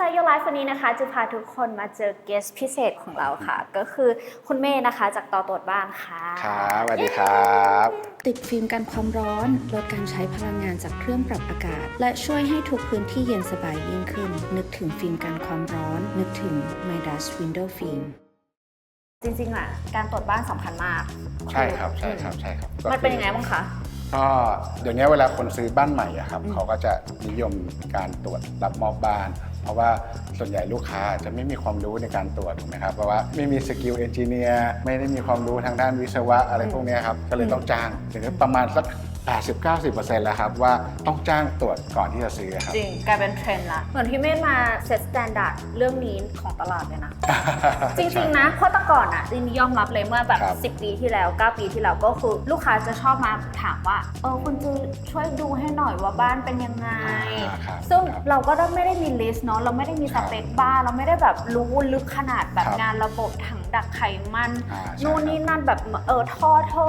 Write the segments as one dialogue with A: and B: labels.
A: Inside Your Life วันนี้นะคะจะพาทุกคนมาเจอเกสพิเศษของเราค่ะ ก็คือคุณเมย์นะคะจากต่อตรวจบ้านค่ะ
B: ครับสวัสดีครับ
C: ติดฟิล์มกันความร้อนลดการใช้พลังงานจากเครื่องปรับอากาศ และช่วยให้ทุกพื้นที่เย็นสบายยิ่งขึ้น นึกถึงฟิล์มกันความร้อน นึกถึง Midas Window Film
A: จริงๆอะการตรวจบ้านสำคัญมาก
B: ใช่ครับใช่ครับใช่ครับก็
A: มันเป็นยังไงบ้างคะ
B: ก็เดี๋ยวนี้เวลาคนซื้อบ้านใหม่อะครับ
A: อืม
B: เขาก็จะนิยมการตรวจรับมอบบ้านเพ ราะว่าส่วนใหญ่ลูกค้าจะไม่มีความรู้ในการตรวจถูกไหมครับเพราะว่าไม่มีสกิลเอนจิเนียร์ไม่ได้มีความรู้ทางด้านวิศวะอะไรพวกเนี้ยครับก็เลยต้องจ้างถึงประมาณสัก 80-90%แล้วครับว่าต้องจ้างตรวจก่อนที่จะซื้อครับ
A: จริงกลายเป็นเทรนด์ละ เหมือนพี่เมย์มาเซตสแตนดาร์ดเรื่องนี้ของตลาดเลยนะ จริง ๆ นะ เพราะแต่ก่อนอะจริงๆยอมรับเลยเมื่อแบบ
B: ครับ
A: 10 ปีที่แล้ว 9 ปีที่แล้วก็คือลูกค้าจะชอบมาถามว่า เออคุณจะช่วยดูให้หน่อยว่าบ้านเป็นยังไง
B: อ่าครับ
A: ซึ่ง
B: ครับ
A: เราก็ไม่ได้มีลิสต์เนาะเราไม่ได้มีสเปคบ้านเราไม่ได้แบบรู้ลึกขนาดแบบ
B: ครับ
A: งานระบบถังดักไขมัน
B: อ่าใช่
A: นู่นนี่นั่นแบบเออท่อท่อ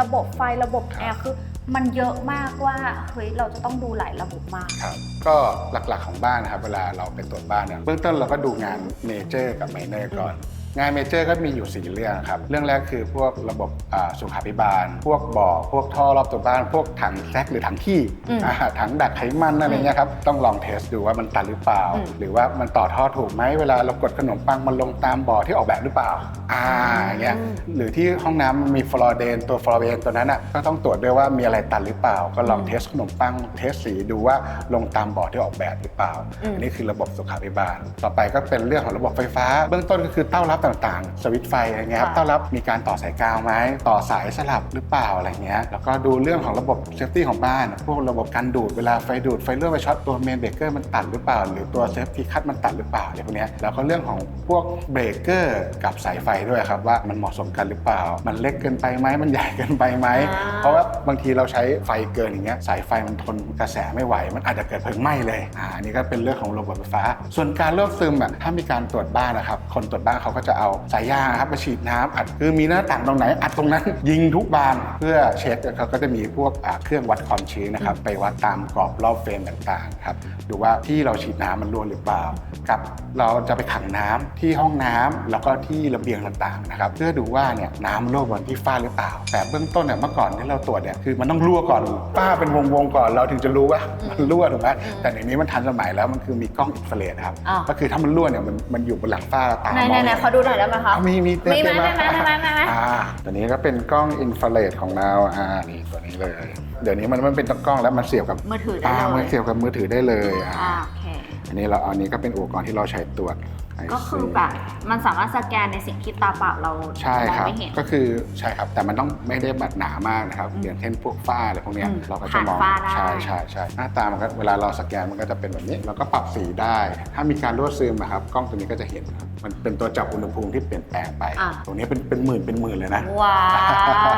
A: ระบบไฟระบบ
B: ครับ
A: แอร์คือ มันเยอะมากว่าเฮ้ยเราจะต้องดูหลายระบบมาก
B: ครับก็หลักๆของบ้านนะครับ เวลาเราไปตรวจบ้านเนี่ยเบื้องต้นเราก็ดูงานเมเจอร์กับไมเนอร์ก่อน งานเมเจอร์ก็มีอยู่ 4 เรื่องครับ เรื่องแรกคือพวกระบบอ่าสุขาภิบาล พวกบ่อ พวกท่อรอบตัวบ้าน พวกถังแซกหรือถังขี้
A: อืม
B: อ่าถังดักไขมันอะไรเงี้ยครับ ต้องลองเทสดูว่ามันตันหรือเปล่า
A: อืม
B: หรือว่ามันต่อท่อถูกไหมเวลาเรากดขนมปังมันลงตามบ่อที่ออกแบบหรือเปล่า อ่าอย่างเงี้ย หรือที่ห้องน้ำมันมีฟลอร์เดนตัวฟลอร์เดนตัวนั้นอะก็ต้องตรวจด้วยว่ามีอะไรตันหรือเปล่า ก็ลองเทสขนมปังเทสสีดูว่าลงตามบ่อที่ออกแบบหรือเปล่า
A: อืม
B: อันนี้คือระบบสุขาภิบาล ต่อไปก็เป็นเรื่องของระบบไฟฟ้า เบื้องต้นก็คือเต้ารับต่างๆ สวิตช์ไฟอะไรเงี้ยครับ
A: ค่ะ
B: เต้ารับมีการต่อสายกาวไหมต่อสายสลับหรือเปล่าอะไรเงี้ยแล้วก็ดูเรื่องของระบบเซฟตี้ของบ้าน พวกระบบการดูดเวลาไฟดูดไฟเลื่อนไฟช็อตตัวเมนเบรกเกอร์มันตัดหรือเปล่า หรือตัวเซฟตี้คัตมันตัดหรือเปล่าอะไรพวกเนี้ยแล้วก็เรื่องของพวกเบรกเกอร์กับสายไฟด้วยครับว่ามันเหมาะสมกันหรือเปล่า มันเล็กเกินไปไหมมันใหญ่เกินไปไหม
A: อ่า
B: เพราะว่าบางทีเราใช้ไฟเกินอย่างเงี้ยสายไฟมันทนกระแสไม่ไหว มันอาจจะเกิดเพลิงไหม้เลยอ่าอันนี้ก็เป็นเรื่องของระบบไฟฟ้า ส่วนการลวกซึมอะถ้ามีการตรวจบ้านนะครับคนตรวจบ้านเขาก็จะเอาสายยางครับมาฉีดน้ำอัดคือมีหน้าต่างตรงไหน อัดตรงนั้น ยิงทุกบานเพื่อเช็คเขาก็จะมีพวกอ่าเครื่องวัดความชื้นนะครับไปวัดตามกรอบรอบเฟรมต่างๆครับดูว่าที่เราฉีดน้ำมันรั่วหรือเปล่ากับเราจะไปขังน้ำที่ห้องน้ำแล้วก็ที่ระเบียงต่างๆนะครับเพื่อดูว่าเนี่ยน้ำรั่วบนที่ฝ้าหรือเปล่า แต่เบื้องต้นเนี่ยเมื่อก่อนที่เราตรวจเนี่ยคือมันต้องรั่วก่อนฝ้าเป็นวงๆก่อนเราถึงจะรู้ว่ามันรั่วถูกไหมแต่เดี๋ยวนี้มันทันสมัยแล้วมันคือมีกล้องอินฟราเรดนะครับ
A: อ่า
B: ก็คือถ้ามันรั่วเนี่ยมันมันอยู่บนหลังฝ้าตา
A: ไหน
B: ม
A: ไหน
B: อง
A: ไหน
B: เห็น
A: ขอดูหน่อยได้ไหมคะ
B: อะมีมี
A: มีไหม
B: เต็
A: มีไหมมีไหมมีไหม
B: อ่าตัวนี้ก็เป็นกล้องอินฟราเรดของเราอ่านี่ตัวนี้เลย เดี๋ยวนี้มันมันเป็นตวกล้องแล้วมันเสียบกับ
A: มือถือได้
B: อ่า
A: เล
B: มัน
A: ย
B: เสียบกับมือถือได้เลยอ่า
A: อ่าโอเค
B: อันนี้เราอันนี้ก็เป็นอุปกรณ์ที่เราใช้ตรวจ IC
A: ก็คือแบบมันสามารถสแกนในสิ่งที่ตาเปล่าเรา
B: ใช่
A: มอง
B: ครับ
A: ไม่เห็น
B: ก็คือใช่ครับแต่มันต้องไม่ได้แบบหนามากนะครับ
A: อืม
B: อย่างเช่นพวกฝ้าอะไรพวกเนี้ย
A: อืม
B: เราก็จะมอง
A: ผ่านฝ้าได้
B: ใช่ใช่ใช่หน้าตามันก็เวลาเราสแกนมันก็จะเป็นแบบนี้เราก็ปรับสีได้ ถ้ามีการรั่วซึมนะครับกล้องตัวนี้ก็จะเห็นครับมันเป็นตัวจับอุณหภูมิที่เปลี่ยนแปลงไป
A: อะ
B: ตรงนี้เป็นเป็นหมื่นเป็นหมื่นเลยนะ
A: ว้า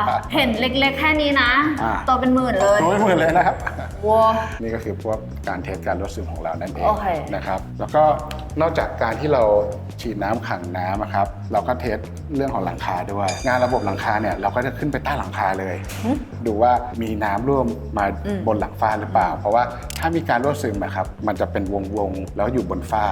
A: วเห็นเล็กๆ แค่นี้นะ
B: อ่า
A: ตัวเป็นหมื่นเลย
B: โอ้ยหมื่นเลยนะครับ
A: ว้าว
B: นี่ก็คือพวกการเทสการรั่วซึมของเรานั่นเอง
A: โอเค
B: นะครับ แล้วก็นอกจากการที่เราฉีดน้ำขังน้ำอะครับ เราก็เทสเรื่องของหลังคาด้วย งานระบบหลังคาเนี่ยเราก็จะขึ้นไปใต้หลังคาเลย
A: หึ
B: ดูว่ามีน้ำร่วมมา
A: อืม
B: บนหลังฝ้าหรือเปล่า เพราะว่าถ้ามีการรั่วซึมอะครับมันจะเป็นวงๆแล้วอยู่บนฝ้า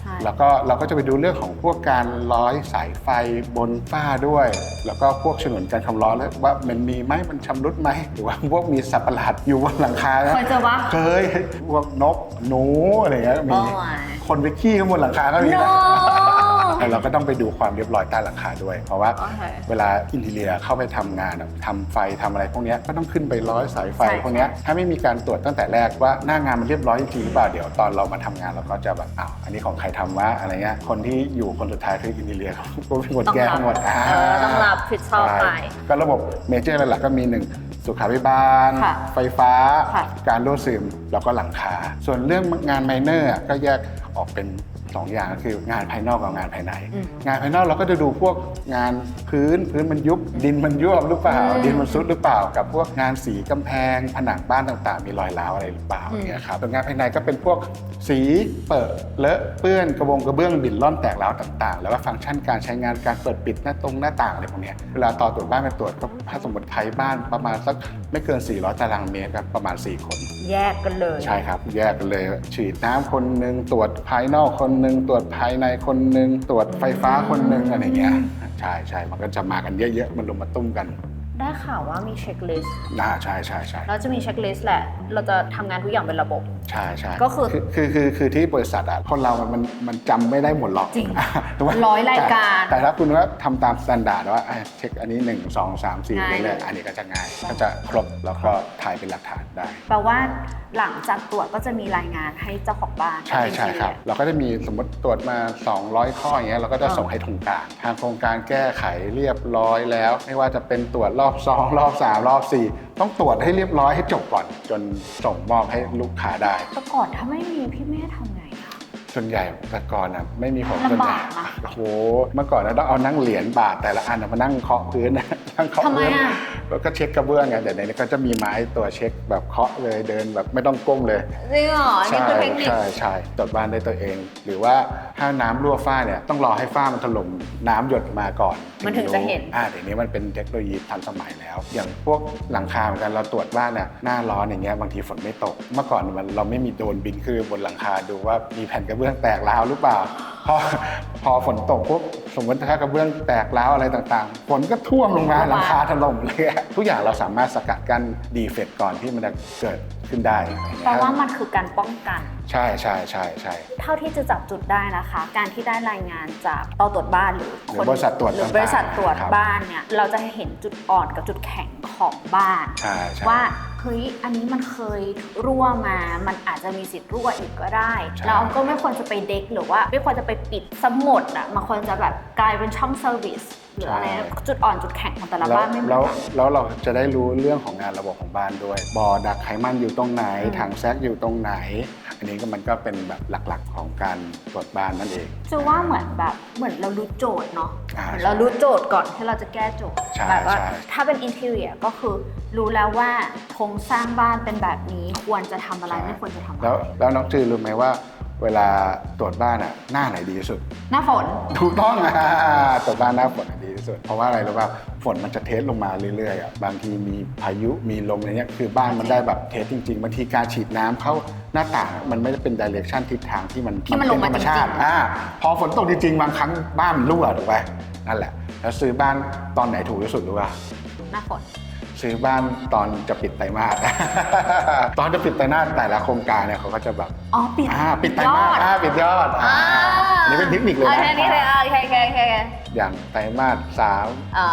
A: ใช่
B: แล้วก็เราก็จะไปดูเรื่องของพวกการร้อยสายไฟบนฝ้าด้วย แล้วก็พวกฉนวนการความร้อนแล้วว่ามันมีไหมมันชำรุดไหมหรือว่าพวกมีสัตว์ประหลาดอยู่บนหลังคานะ
A: เคยเจอปะ
B: เคยพวกนกหนูอะไรเงี้ยก็มี
A: โอ้ย
B: คนไปขี้ข้างบนหลังคาก็มี
A: no
B: นะ แต่เราก็ต้องไปดูความเรียบร้อยใต้หลังคาด้วย เพราะว่า
A: โอเค
B: เวลาอินทีเรียเข้าไปทำงานอะทำไฟทำอะไรพวกเนี้ยก็ต้องขึ้นไปร้อยสายไฟ
A: ใช่
B: พวกเนี้ยถ้าไม่มีการตรวจตั้งแต่แรกว่าหน้างานมันเรียบร้อยจริงๆหรือเปล่าเดี๋ยวตอนเรามาทำงานเราก็จะแบบอ้าวอันนี้ของใครทำวะอะไรเงี้ยคนที่อยู่คนสุดท้ายคืออินทีเรียเขาก็เป็นคน
A: ต้อง
B: แก้
A: รับ
B: ทั้งหมดา
A: เออต้องรับผิดชอบไป
B: ใก็ระบบเมเจอร์หลักๆก็มีหนึ่งสุขาภิบาล
A: ค่ะ
B: ไฟฟ้า
A: ค่ะ
B: การรั่วซึมแล้วก็หลังคา ส่วนเรื่องงานไมเนอร์ก็แยกออกเป็น สองอย่างก็คืองานภายนอกกับงานภายใน
A: อืม
B: งานภายนอกเราก็จะดูพวกงานพื้นพื้นมันยุบดินมันยวบหรือเปล่า
A: อืม
B: ดินมันซุดหรือเปล่า กับพวกงานสีกำแพง ผนังบ้านต่างๆ มีรอยร้าวอะไรหรือเปล่า
A: อืม
B: เนี่ยครับส่วนงานภายในก็เป็นพวกสีเปิดเลอะเปื้อนกระบงกระเบื้องบินล่อนแตกร้าวต่างๆ แล้วก็ฟังก์ชันการใช้งานการเปิดปิดหน้าตรงหน้าต่างอะไรพวกเนี้ยเวลาต่อตรวจบ้านไปตรวจก็ถ้าสมมติใช้บ้านประมาณสักไม่เกิน 400 ตารางเมตรครับประมาณ 4 คน
A: แยกกันเลย
B: ใช่ครับ แยกกันเลยฉีดน้ำคนหนึ่งตรวจภายนอกคนหนึ่งตรวจภายในคนหนึ่งตรวจไฟฟ้าคนหนึ่งอะไรเงี้ยใช่ใช่มันก็จะมากันเยอะๆมันลงมาตุ้มกัน
A: ได้ข่าวว่ามีเช็คลิสต์
B: น่าใช่ใช่ใช่
A: เราจะมีเช็คลิสต์แหละ เราจะทำงานทุกอย่างเป็นระบบ
B: ใช่ใช่
A: ก็คือ
B: คือคือคือที่บริษัทอะคนเรามันมันมันจำไม่ได้หมดหรอก
A: จริง
B: ถูกไหม
A: ร้อยรายการ
B: แต่แต่ถ้าคุณว่าทำตามสแตนดาร์ดว่าอะเช็คอันนี้ 1 2 3 4
A: ง่าย
B: เรื่อยๆอันนี้ก็จะง่าย ก็จะครบแล้วก็ถ่ายเป็นหลักฐานได้
A: แปลว่าหลังจากตรวจก็จะมีรายงานให้เจ้าของบ้าน
B: ใช่ใช่ครับ เราก็จะมีสมมติตรวจมา 200 ข้ออย่างเงี้ยเราก็จะ
A: อ่า
B: ส่งให้โครงการ ทางโครงการแก้ไขเรียบร้อยแล้ว ไม่ว่าจะเป็นตรวจรอบ 2 รอบ 3 รอบ 4 ต้องตรวจให้เรียบร้อยให้จบก่อน จนส่งมอบให้ลูกค้าได้
A: แต่ก่อนถ้าไม่มีพี่เมธทำไงอะ
B: ส่วนใหญ่แต่ก่อนอะไม่มีผม
A: ลำบาก
B: ส่วนใหญ่
A: นะ
B: โอ้โหเมื่อก่อนนะต้องเอานั่งเหรียญบาทแต่ละอันน่ะมานั่งเคาะพื้นนะนั่งเคาะ
A: ทำไม
B: พื้น
A: อะ
B: แล้วก็เช็คกระเบื้องไงเดี๋ยวนี้ก็จะมีไม้ตัวเช็คแบบเคาะเลยเดินแบบไม่ต้องก้มเลย
A: จริงเหรอ นี่คือเทคนิค
B: ใช่ใช่ตรวจบ้านได้ตัวเอง หรือว่าถ้าน้ำรั่วฝ้าเนี่ยต้องรอให้ฝ้ามันถล่มน้ำหยดมาก่อน
A: มันถึงจะเห็น
B: อ่าเดี๋ยวนี้มันเป็นเทคโนโลยีทันสมัยแล้ว อย่างพวกหลังคาเหมือนกันเราตรวจบ้านเนี่ยหน้าร้อนอย่างเงี้ยบางทีฝนไม่ตก เมื่อก่อนมันเราไม่มีโดรนบินขึ้นบนหลังคาดูว่ามีแผ่นกระเบื้องแตกร้าวหรือเปล่าพ อพอฝนตกปุ๊บสมมติถ้ากระเบื้องแตกร้าวอะไรต่างๆฝนก็ท่วมลงมาหลังคาถล่มเลยอะทุกอย่างเราสามารถสกัดกั้นดีเฟกต์ก่อนที่มันจะเกิดขึ้นได้
A: แปลว่ามันคือการป้องกัน
B: ใช่ใช่ใช่ใช่
A: เท่าที่จะจับจุดได้นะคะ การที่ได้รายงานจากเตาตรวจบ้านหรือ
B: หรือบริษัทตรวจ
A: หรือ
B: ต่างๆ
A: บริษัทตรวจ
B: ครับ
A: บ้านเนี่ยเราจะเห็นจุดอ่อนกับจุดแข็งของบ้าน
B: ใช่ใช่
A: ว่า เฮ้ยอันนี้มันเคยรั่วมา มันอาจจะมีสิทธิ์รั่วอีกก็ได้
B: ใช่
A: แล้วก็ไม่ควรจะไปเด็กหรือว่าไม่ควรจะไปปิดสมดอะมันควรจะแบบกลายเป็นช่องเซอร์วิสหรืออะไรจุดอ่อนจุดแข็งของแต่ละ
B: แล้ว
A: บ้านไม่เหมือ
B: แล้
A: น
B: ว
A: กัน
B: แล้วเราจะได้รู้เรื่องของงานระบบของบ้านด้วยบ่อดักไขมันอยู่ตรงไหน
A: อืม
B: ถังแซกอยู่ตรงไหน อันนี้ก็มันก็เป็นแบบหลักๆของการตรวจบ้านนั่นเอง
A: จะว่าเหมือนแบบเหมือนเรารู้โจทย์เนาะ
B: อ่า
A: เหมือนเรารู้โจทย์ก่อนที่เราจะแก้โจทย์
B: ใช่
A: แบบว่า
B: ใช่
A: ถ้าเป็นอินเท r รียก็คือรู้แล้วว่าโครงสร้างบ้านเป็นแบบนี้ควรจะทำอะไรไม่ควรจะทำอะไร
B: แล้วแล้วน้องจือรู้ไหมว่า เวลาตรวจบ้านอะหน้าไหนดีที่สุด
A: หน้าฝน
B: ถูกต้องอะตรวจบ้านหน้าฝนอะดีที่สุด เพราะว่าอะไรรู้ป่ะฝนมันจะเทสลงมาเรื่อยๆอะบางทีมีพายุมีลมอะไรเงี้ยคือบ้านมันได้แบบเทสจริงๆบางทีการฉีดน้ำเข้าหน้าต่างอะมันไม่ได้เป็นดิเรกชันทิศทางที่มัน
A: ที่มันลงมา
B: เป็นธรรมชาติ
A: จริงๆ
B: อ่าพอฝนตกจริงๆบางครั้งบ้านมันรั่วถูกไหมนั่นแหละ แล้วซื้อบ้านตอนไหนถูกที่สุดรู้ป่ะ
A: หน้าฝน
B: ซื้อบ้านตอนจะปิดไตรมาส ตอนจะปิดไตรมาสแต่ละโครงการเนี่ยเขาก็จะแบบ
A: อ๋อปิด
B: อ่าปิดไตรมาส
A: ยอด
B: อ่าปิดยอดอ่าอันนี่เป็นเทคนิคเลย
A: โอ
B: นะ
A: เคนี่เลยอะโอเคโอเคโอเค
B: อย่างไตรมาสสาม
A: อ่า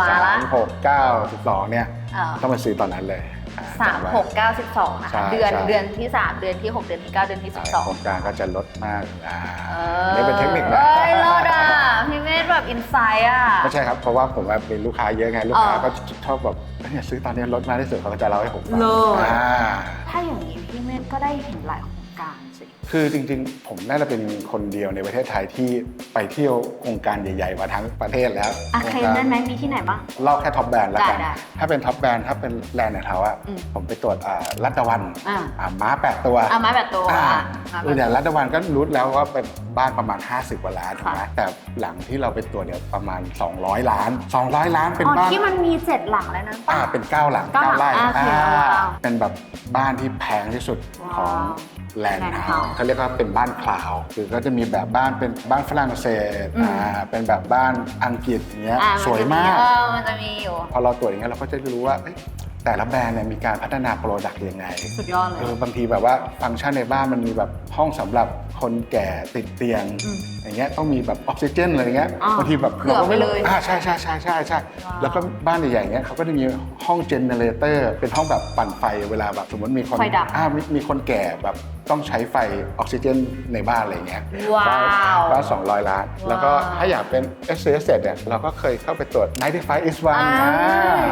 A: มาละ
B: สามหกเก้าสิบสองเนี่ย
A: อ่า
B: ต้องมาซื้อตอนนั้นเลยอ่
A: สาม
B: จำไว้
A: หกเก้าสิบสองนะ
B: ใช่
A: คะเดือน
B: ใช่
A: เดือนที่สามเดือนที่หกเดือนที่เก้าเดือนที่สิบสอง
B: โครงการก็จะลดมากอ่า
A: เอ
B: อันนี่เป็นเทคนิคนะ
A: เอ้ยรอดอะพี่เมธแบบอินไซด์อะ
B: ไม่ใช่ครับ เพราะว่าผมว่าเป็นลูกค้าเยอะไง ลูกค้า
A: อ่า
B: ก็ชอบแบบเอ้ยเนี่ยซื้อตอนนี้ลดมากที่สุดเขาก็จะเล่าให้ผมฟัง
A: เลย
B: อ่า
A: ถ้าอย่างนี้พี่เมธก็ได้เห็นหลายโครง การสิ
B: คือจริงๆ ผมน่าจะเป็นคนเดียวในประเทศไทยที่ไปเที่ยวโครงการใหญ่ๆมาทั้งประเทศแล้ว
A: อะ
B: โคร
A: เค
B: ง
A: ลม
B: การ
A: ได้ไหมมีที่ไหนบ้าง
B: เล่าแค่ท็อปแบรนด์แล้วกัน
A: ได้ได้
B: ถ้าเป็นท็อปแบรนด์ถ้าเป็นแลนด์ในเท้าอะ
A: อืม
B: ผมไปตรวจอ่ารัตตะวัน
A: อ่า
B: อ่าม้าแปดตัว
A: อะไม้แบบตัว
B: อ่า
A: อะไม้
B: คือ
A: แบ
B: เนี่
A: บ
B: ยรัตตะวันก็รู้แล้วว่าเป็นบ้านประมาณ 50กว่าล้านถูกไหม
A: ค่ะ
B: แต่หลังที่เราไปตรวจเนี่ยประมาณ 200 ล้าน 200 ล้านเป็น
A: อ๋อ
B: บ้าน
A: ที่มันมีเจ็ดหลังแล้วนะ
B: อ่าเป็น9หลัง
A: เก้าหลัง
B: ไร่
A: อ่าโอเค
B: อ่า
A: ว้าว
B: เป็นแบบบ้านที่แพงที่สุดของ
A: ว้าว
B: แลนด์
A: Land
B: เฮา
A: House
B: เขาเรียกว่าเป็นบ้านคลาวด์คือก็จะมีแบบบ้านเป็นบ้านฝรั่งเศส
A: อืม
B: อ่าเป็นแบบบ้านอังกฤษอย่างเงี้ย
A: อะ
B: สวยมาก
A: เออมันจะมีอยู่
B: พอเราตรวจอย่างเงี้ยเราก็จะรู้ว่าเอ้ย แต่ละแบรนด์เนี่ยมีการพัฒนาโปรดักต์ยังไง
A: สุดยอดเล
B: เอยอบางทีแบบว่าฟังก์ชันในบ้านมันมีแบบห้องสำหรับคนแก่ติดเตียง
A: อืม
B: อย่างเงี้ยต้องมีแบบออกซิเจนอะไรเงี้ย
A: อ่า
B: บางทีแบบ
A: เผื่อไว้เลย
B: อ่าใช่ใช่ใช่ใช่ใช่
A: ว้าว
B: แล้วก็บ้านใหญ่ๆเงี้ยเขาก็จะมีห้องเจเนเรเตอร์เป็นห้องแบบปั่นไฟเวลาแบบสมมติมีคน
A: ไฟดับ
B: อ่ามีมีคนแก่แบบต้องใช้ไฟออกซิเจนในบ้านอะไรเงี้ย
A: ว้าว
B: ก็200 ล้าน
A: ว้าว
B: แล้วก็ถ้าอยากเป็น s อ s เนี่ยเราก็เคยเข้าไปตรวจ95 is 1
A: อ่า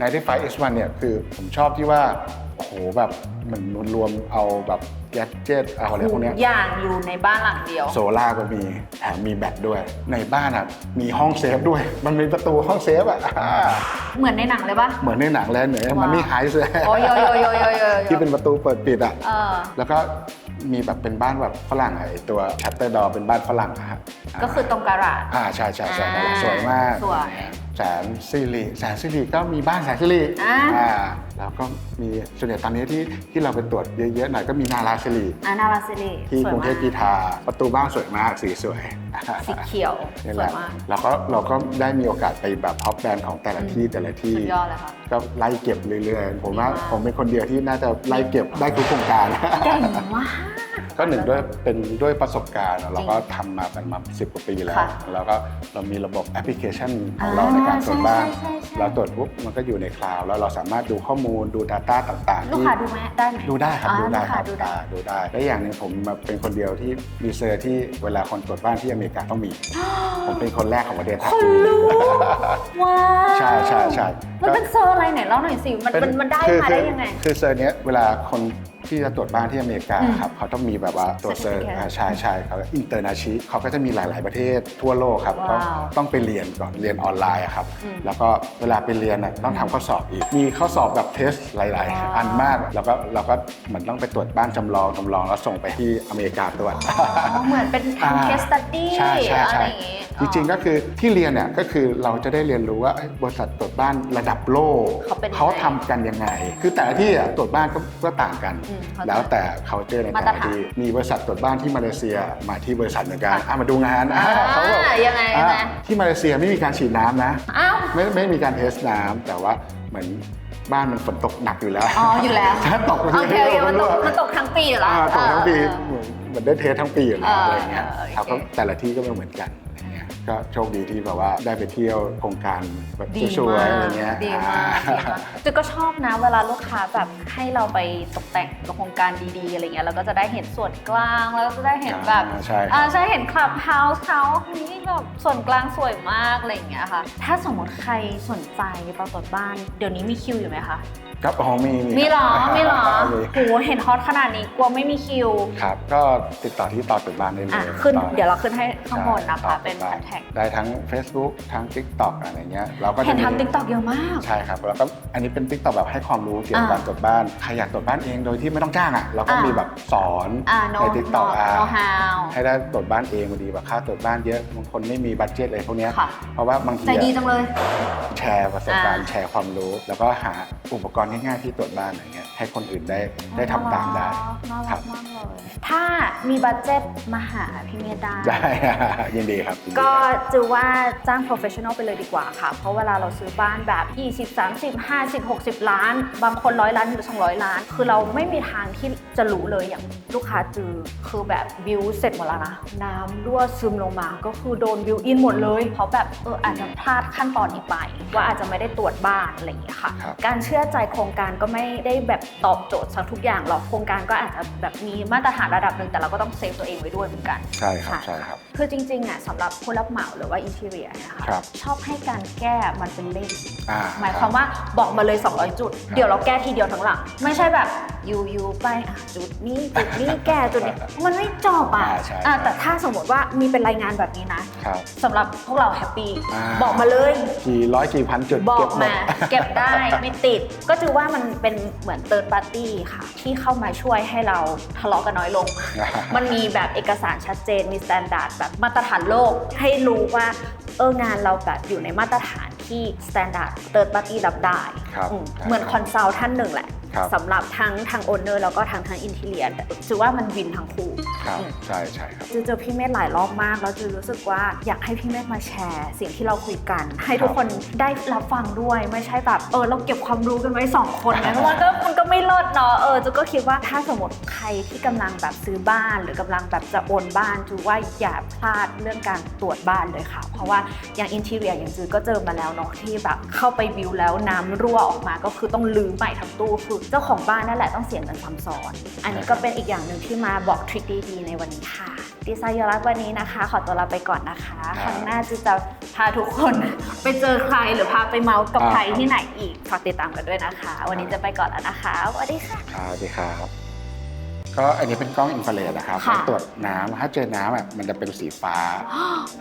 B: 95 is 1เนี่ยคือผมชอบที่ว่าโอ้โหแบบเหมือนรวมเอาแบบแกดเจิตเอาอะไรพวกเนี้ย
A: ทุกอย่างอยู่ในบ้านหลังเดียว
B: โซล่าก็มีแถมมีแบตด้วย ในบ้านอะมีห้องเซฟด้วย มันมีประตูห้องเซฟอะอ่า
A: เหมือนในหนังเลยปะ
B: เหมือนในหนังแล้วเหนือ
A: ว้าว
B: มันนี่ไฮส์เลย
A: โอ้ยโยโยโยโยโย
B: ที่เป็นประตูเปิดปิดอะ
A: เออ
B: แล้วก็มีแบบเป็นบ้านแบบฝรั่งอะไอตัวชัตเตอร์ดอเป็นบ้านฝรั่งอะฮะ
A: ก็คือตรงการาด
B: อ่าใช่ใช่ใช่
A: อ่า
B: สวยมาก
A: สวย
B: แสนสิริแสนสิริก็มีบ้านแสนสิริ
A: อ่า
B: แล้วก็มีส่วนใหญ่ตอนนี้ที่ที่เราไปตรวจเยอะๆหน่อยก็มีนาราสิริ
A: อานาราซิลี
B: ที่
A: สวย
B: กรุงเทพ
A: มาก
B: กีทาประตูบ้านสวยมากสีสวย
A: สีเขียว
B: นี่
A: ส
B: แห
A: วย
B: ละ
A: มาก
B: เราก็เราก็ได้มีโอกาสไปแบบท็อปแบรนด์ของแต่ละที่แต่ละที่
A: สุดยอดเลยค่ะ
B: ก็ไล่เก็บเรื่อยๆ ผมว่า
A: ดีมาก
B: ผมเป็นคนเดียวที่น่าจะไล่เก็บได้ทุกโครงการ
A: เก่งมาก
B: ก็หนึ่งด้วยเป็นด้วยประสบการณ์เราก็ทำมาเป็นมาสิบกว่าปีแล้ว
A: ค่ะ
B: แล้วก็เรามีระบบแอปพลิเคชันของ
A: อ่า
B: เราในการตรวจบ้าน
A: ใช่ใช่ใช่
B: เราตรวจปุ๊บมันก็อยู่ในคลาวด์แล้วเราสามารถดูข้อมูลดู Data ต่างๆ
A: ลูก
B: ที่
A: ค้าดูไหมได้ไหม
B: ดูได้ครับ
A: อ่า
B: ดูได้
A: ลูก
B: ค
A: ค้า
B: รับ
A: ดูได้
B: อ่าดูได้และอย่างหนึ่งผมมาเป็นคนเดียวที่มีเซอร์ที่เวลาคนตรวจบ้านที่อเมริกาต้องมี ผมเป็นคนแรกของประเทศไทย
A: คนรู้ว้าว
B: ใช่ใช่ใช่
A: มันเป็นเซอร์อะไรไหนเล่าหน่อยสิ มัน
B: เป็
A: มันมันได้
B: คือ
A: มา
B: คือ
A: ได้ยังไง
B: คือเซอร์เนี้ยเวลาคน ที่จะตรวจบ้านที่อเมริกา
A: อืม
B: ครับเขาต้องมีแบบว่าตัวเซอร์
A: Certificate
B: อ่าใช่ใช่เขาอินเตอร์นาชิเขาก็จะมีหลาย ๆ ประเทศทั่วโลกครับ
A: ว้าว
B: ก็ต้องไปเรียนก่อนเรียนออนไลน์อะครับ
A: อืม
B: แล้วก็เวลาไปเรียนน่ะต้องทำข้อสอบอีก มีข้อสอบแบบเทสหลาย
A: ว้าว
B: ๆอันมากแล้วก็เราก็เหมือนต้องไปตรวจบ้านจำลองจำลองแล้วส่งไปที่อเมริกาตรวจ
A: อ๋อเหมือนเป็น
B: อ่า
A: ทำ case study
B: ใช่ใช่
A: อะ
B: ใช่
A: ไรอย่างงี้
B: จริงๆก็คือที่เรียนเนี่ยก็คือเราจะได้เรียนรู้ว่าเอ้ยบริษัทตรวจบ้านระดับโลก
A: เขาเป็นยังไง
B: เขาทำกันยังไง คือแต่ละที่อะตรวจบ้านก็ก็ต่างกัน
A: อืมเข้าใจ
B: แล้วแต่ culture ใน
A: มา
B: แต่
A: ตร
B: ละ
A: ฐาน
B: ที่มีบริษัทตรวจบ้านที่มาเลเซียมาที่บริษัทเหมือนกัน
A: ค่ะ
B: อะมาดูงานอะ
A: อ่า
B: เขาบอก
A: ยังไงยังไง
B: อะที่มาเลเซียไม่มีการฉีดน้ำนะ
A: อ้าว
B: ไม่ไม่มีการเทสน้ำแต่ว่าเหมือนบ้านมันฝนตกหนักอยู่แล้ว
A: อ๋ออยู่แล้ว
B: ถ้าตก
A: โอเคโอเคมันตกมันตกทั้งปีอยู่แล้ว
B: อ่าตกทั้งปี
A: เออ
B: เหมือนเหมือนได้เทสทั้งปีอยู่แล้ว
A: เออ
B: อะไรเงี้ย
A: เออโอเค
B: ครับก็แต่ละที่ก็ไม่เหมือนกันอะไรเงี้ย ก็โชคดีที่แบบว่าได้ไปเที่ยวโครงการแบบ
A: ดี
B: สวย
A: มา
B: ๆอะไร
A: ก
B: เงี้ย
A: ดีมากดีมากจุดก็ชอบนะ เวลาลูกค้าแบบให้เราไปตกแต่งโครงการดีๆอะไรเงี้ยเราก็จะได้เห็นส่วนกลางแล้วก็จะได้เห็นแบบ
B: อ่าใช่ครับ
A: อ่าใช่เห็นคลับเฮาส์เขานี่แบบส่วนกลางสวยมากอะไรอย่างเงี้ยค่ะ ถ้าสมมติใครสนใจปรากฏบ้าน เดี๋ยวนี้มีคิวอยู่ไหมคะ
B: ครับอ๋อมี
A: มีเหรอมีเหรอ
B: มี
A: โหเห็นฮอตขนาดนี้กลัวไม่มีคิว
B: ครับ ก็ติดต่อที่ต่อตึกบ้านได้เล
A: อะ
B: ย
A: ขึ้น
B: ต่อ
A: เดี๋ยวเราขึ้นให้ข้างบนนะ
B: ใช่
A: คะเป็น
B: ต่อ
A: แท็ก
B: ได้ทั้ง Facebook ทั้ง TikTok อะไรเงี้ยเราก็จะ
A: เห็น
B: มี
A: ทำติ๊กต็อกเยอะมาก
B: ใช่ครับแล้วก็อันนี้เป็น TikTok แบบให้ความรู้เกี่ยวกับ
A: อ่า
B: การตรวจบ้านใครอยากตรวจบ้านเองโดยที่ไม่ต้องจ้างอะเราก็
A: อ่ามี
B: มีแบบสอน
A: อ่า no
B: ใน TikTok
A: no
B: อะ
A: no how
B: ให้ได้ตรวจบ้านเองบางทีแบบค่าตรวจบ้านเยอะบางคนไม่มีบัตเจ็ตอะไรพวกเนี้ย
A: ค่ะ
B: เพราะว่าบางที
A: ใจดี
B: อะ
A: จังเลย
B: แชร์ประสบการณ์
A: อ่า
B: แชร์ความรู้ แล้วก็หาอุปกรณ์ง่ายๆที่ตรวจบ้านอะไรเงี้ยให้คนอื่นได้ได้ทำตามได้
A: น่า
B: ครั
A: รับกมากเลยถ้ามีบัตเจ็ตมาหาพี่เมธได้
B: ได้ ยินดีครับยินดี
A: ก็
B: ครับ
A: จะว่าจ้าง professional ไปเลยดีกว่าค่ะ เพราะเวลาเราซื้อบ้านแบบ 20 30 50 60 ล้าน บางคนร้อยล้านหรือ 200 ล้าน คือเราไม่มีทางที่จะรู้เลยอย่างลูกค้าจือคือแบบบิวเสร็จหมดแล้วนะ น้ำรั่วซึมลงมาก็คือโดนบิวอินหมดเลยเพราะแบบเอออาจจะพลาดขั้นตอนนี้ไป ว่าอาจจะไม่ได้ตรวจบ้านอะไรอย่างเงี้ยค่ะ
B: ครับ
A: การเชื่อใจโครงการก็ไม่ได้แบบตอบโจทย์สักทุกอย่างหรอกโครงการก็อาจจะแบบมีมาตรฐานระดับหนึ่งแต่เราก็ต้องเซฟตัวเองไว้ด้วยเหมือนกัน
B: ใช่ครับ
A: ค่ะ
B: ใช่ครับ
A: คือจริงๆอะสำหรับผู้รับเหมาหรือว่าอินเทเรียนะคะ
B: ครับ
A: ชอบให้การแก้มันเป็นเลข
B: อ่
A: หมายความว่าบอกมาเลย 200 จุด เดี๋ยวเราแก้ทีเดียวทั้งหลัง ไม่ใช่แบบอยู่อยู่ไปอะจุดนี้จุดนี้แก้จุดนี้มันไม่จบอะ
B: อ่าใช่
A: อะ
B: ใช่
A: แต่ถ้าสมมติว่ามีเป็นรายงานแบบนี้นะครับ สำหรับพวกเราแฮปปี้
B: อ่า
A: บอกมาเลย
B: กี่ร้อยกี่พันจุด
A: บอ
B: เก็
A: ก
B: บหมด
A: มา เก็บได้ไม่ติดก็ถือว่ามันเป็นเหมือนเติร์ดปาร์ตี้ค่ะ ที่เข้ามาช่วยให้เราทะเลาะกันน้อยลง มันมีแบบเอกสารชัดเจนมีสแตนดาร์ดแบบมาตรฐานโลก ให้รู้ว่าเอองานเราแบบอยู่ในมาตรฐานที่สแตนดาร์ดเติร์ดปาร์ตี้รับได้
B: ครับ
A: อืม
B: ใช่
A: เหมือนคอนซัลท่านหนึ่งแหละ
B: ครับ
A: สำหรับทั้งทางโอนเนอร์แล้วก็ทางทางอินเทเลียถือว่ามันวินทั้งคู่
B: ครับ
A: อืม
B: ใช่ใช่ครับ
A: จือเจอพี่เมธหลายรอบมาก แล้วจือรู้สึกว่าอยากให้พี่เมธมาแชร์สิ่งที่เราคุยกัน ให้ทุกคนได้รับฟังด้วยไม่ใช่แบบเออเราเก็บความรู้กันไว้สองคนนะมันก็มันก็ไม่เลิศเนาะเออจือก็คิดว่าถ้าสมมติใครที่กำลังแบบซื้อบ้าน หรือกำลังแบบจะโอนบ้านจือว่าอย่าพลาดเรื่องการตรวจบ้านเลยค่ะ เพราะว่าอย่างอินทีเรียอย่างจือก็เจอมาแล้วเนาะที่แบบเข้าไปบิวแล้วน้ำรั่วออกมาก็คือต้องลื้อใหม่ทั้งตู้คือเจ้าของบ้านนั่นแหละต้องเสียเงินซ้ำซ้อน อันนี้ก็เป็นอีกอย่างหนึ่งที่มาบอกทริคดีๆในวันนี้ค่ะ ดีไซน์ยอรัสวันนี้นะคะ ขอตัวลาไปก่อนนะคะ
B: ครับ
A: ครั้งหน้าจะจะพาทุกคนไปเจอใครหรือพาไปเมาส์กับ
B: อ่า
A: ใครที่ไหนอีกฝากติดตามกันด้วยนะคะ วันนี้จะไปก่อนแล้วนะคะสวัสดีค่ะ
B: ครับสวัสดีครับ ก็อันนี้เป็นกล้องอินฟราเรดนะครับ
A: ค่ะ
B: ไว้ตรวจน้ำถ้าเจอน้ำอะมันจะเป็นสีฟ้า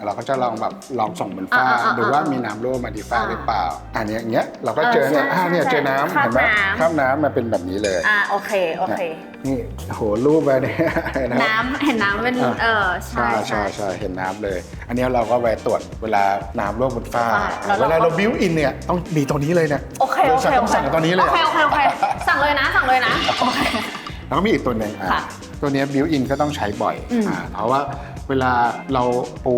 B: เราก็จะลองแบบลองส่งบนฟ้า
A: อ่าอ่า
B: ดูว่า
A: อ่ามี
B: มีน้ำรั่วมาที่ฟ้า
A: อ่า
B: หรือเปล่า อันเนี้ยอย่างเงี้ยเราก็เจอเนี่ย
A: เออใช่
B: อ่าเนี่ย
A: ใช่
B: เจอน้ำ
A: คราบ
B: เห็นไหม
A: น้ำ
B: คราบน้ำมันเป็นแบบนี้เลย
A: อ่าโอเคโอเค
B: นี่โอ้โหรูปไปเนี่ยนะ
A: น้ำเห็นน้ำเป็น
B: อะ
A: เออใช่
B: ใช่ใช่ใช่เห็นน้ำเลย อันเนี้ยเราก็ไว้ตรวจเวลาน้ำรั่วบนฟ้า
A: แล้วเรา
B: เวลา
A: ก็
B: เราบิวอินเนี่ยต้องมีตัวนี้เลยเนี่ย
A: โอเค
B: บ
A: โอ
B: ริ
A: เค
B: ษัท
A: โอ
B: ต้อง
A: เค
B: สั่งตัวนี้เลย
A: โอเคโอเคโอเคสั่งเลยนะสั่งเลยนะโอเค
B: แล้วก็มีอีกตัวหนึ่งอะ
A: ค่ะ
B: ตัวเนี้บิวอินก็ต้องใช้บ่อย
A: อืม
B: อ่าเพราะว่าเวลาเราปู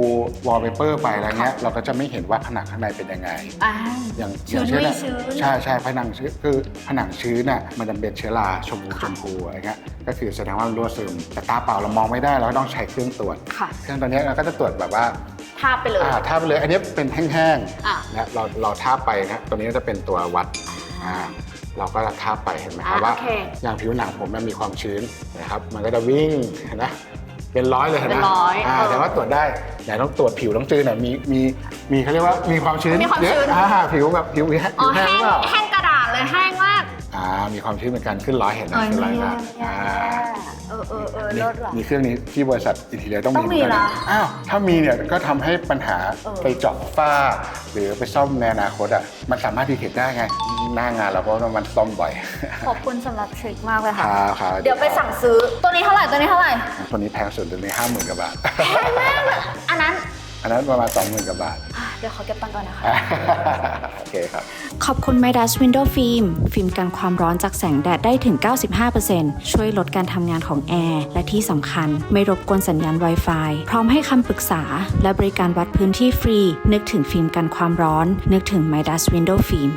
B: วอลเปเปอร์ไปอะไรเงี้ย
A: ค่ะ
B: เราก็จะไม่เห็นว่าผนังข้างในเป็นยังไง
A: อ่า
B: อย่าง
A: ชื้น
B: อย่างเช่น
A: ไม่
B: อะ
A: ชื้น
B: ใช่ใช่ผนังชื้นคือผนังชื้นน่ะมันจะเป็นเชื้อราชมพูชมพูอะไรเงี้ยก็คือแสดงว่ามันรั่วซึมแต่ตาเปล่าเรามองไม่ได้เราก็ต้องใช้เครื่องตรวจ
A: ค่ะ
B: เครื่องตัวเนี้ยเราก็จะตรวจแบบว่า
A: ทาบไปเลย
B: อ่าทาบไปเลย อันนี้เป็นแห้ง
A: อะ
B: ๆนะเราเราทาบไปนะตัวนี้ก็จะเป็นตัววัดอ่า เราก็จะทาบไปเห็นไหมครับ
A: อะ
B: ว่า
A: โอเค
B: อย่างผิวหนังผมมันมีความชื้นนะครับมันก็จะวิ่งเห็นไหมเป็นร้อยเลยเห็นไหม
A: เป็นร้อย
B: อ่า
A: เออ
B: แต่ว่าตรวจได้ไหนต้องตรวจผิวต้องจืดหน่อยมีมีมีเขาเรียกว่ามีความชื้น
A: มีความชื้น
B: เยอะอ่าผิวแบบผิวแห้ง
A: อ๋
B: ผิ
A: อ
B: วแห้ง
A: แห้ง
B: เปล่า
A: แห้งกระดาษเลยแห้ง มาก
B: อ่ามีความชื้นเหมือนกันขึ้นร้อยเห็นไหม
A: เออ
B: ขึ้นร้
A: ไม่
B: อย
A: แย่
B: นะ
A: ไม่
B: อ่า
A: แย่เออเออเออ
B: นี่
A: เลิศว่ะ
B: มีเครื่องนี้ที่บริษัทอินทีเลียต้อง
A: ต้องมี
B: เหนกัน
A: ละ
B: อ้าวถ้ามีเนี่ยก็ทำให้ปัญหา
A: เออ
B: ไปเจาะฝ้า หรือไปซ่อมในอนาคตอะมันสามารถดีเทคได้ไง หน้างานเราเพราะว่ามันซ่อมบ่อย
A: ขอบคุณสำหรับทริคมากเลย
B: ค
A: ค่ะ
B: รับครับ
A: เดี๋ยวไปสั่งซื้อตัวนี้เท่าไหร่ตัวนี้เท่าไหร่
B: ตัวนี้แพงสุดตัวนี้ห้าหมื่นกว่าบาท
A: อันนั้น
B: อันนั้นประมาณสองหมื่นกว่าบาท
A: อะ เดี๋ยวขอเก็บตังค์ก่อนนะคะ
B: โอเคครับ
C: ขอบคุณ Midas Window Film ฟิล์มกันความร้อนจากแสงแดดได้ถึง 95%ช่วยลดการทำงานของแอร์ และที่สำคัญไม่รบกวนสัญญาณ Wi-Fi พร้อมให้คำปรึกษา และบริการวัดพื้นที่ฟรี นึกถึงฟิล์มกันความร้อน นึกถึง Midas Window Film